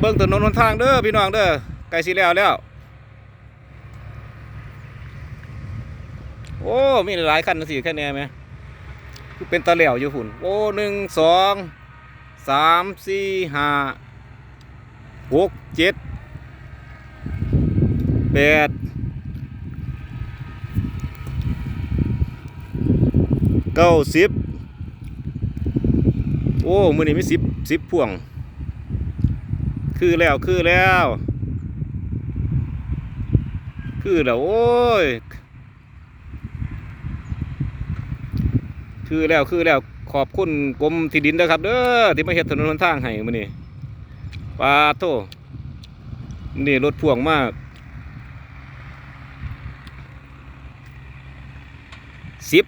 เบิ่งถนนหนทางเด้อพี่น้องเด้อใกลสิแล้วแล้ว โอ้ มีหลายคันสิแค่แน่ไหมเป็นตะเหลี่ยวอยู่ฝุ่น โอ้หนึ่งสองสามสี่ห้าหกเจ็ดแปดเก้าสิบโอ้ มือนี้มีสิบสิบพ่วง คือแล้วคือแล้ว คือแล้วโอ้ย คือแล้วคือแล้วขอบคุณกรมที่ดินนะครับเด้อที่มาเฮ็ดถนนหนทางให้มื้อนี้ปาโตนี่รถพ่วงมากสิบ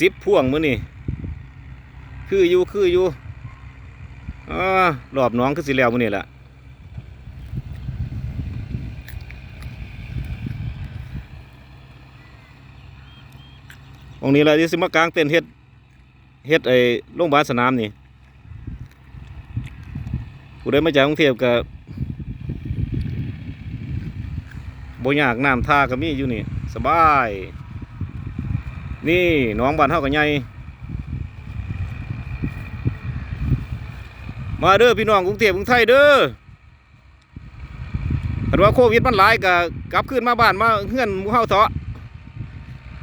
สิบพ่วงมือนี้คืออยู่คืออยู่อ่ารอบน้องคือสิแล้วมือนี้ล่ะ ตรงนี้ล่ะที่สิมากลางเต็นเฮ็ดเฮ็ดไอ้โรงพยาบาลสนามนี่ผู้ใดมาจากกรุงเทพก็บ่ยากน้ำท่าก็มีอยู่นี่สบาย นี่น้องบ้านเฮาก็ใหญ่มาเด้อพี่น้องกรุงเทพกรุงไทยเด้อคันว่าโควิดมันหลายก็กลับคืนมาบ้านมาเฮือนหมู่เฮาเถาะ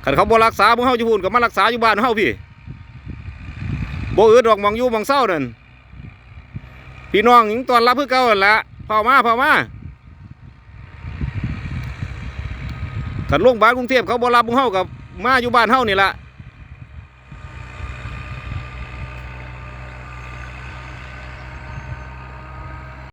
ขันเขาบ่รักษาหมู่เฮาอยู่พุ่นก็มารักษาอยู่บ้านเฮาพี่บ่อืดดอกมองอยู่มองเศร้านั่นพี่น้องหญิงตอนรับเพื่อเก่านั่นละเผามาเผามาขันโรงพยาบาลกรุงเทพเขาบ่รับพวกเฮากับมาอยู่บ้านเฮานี่ละ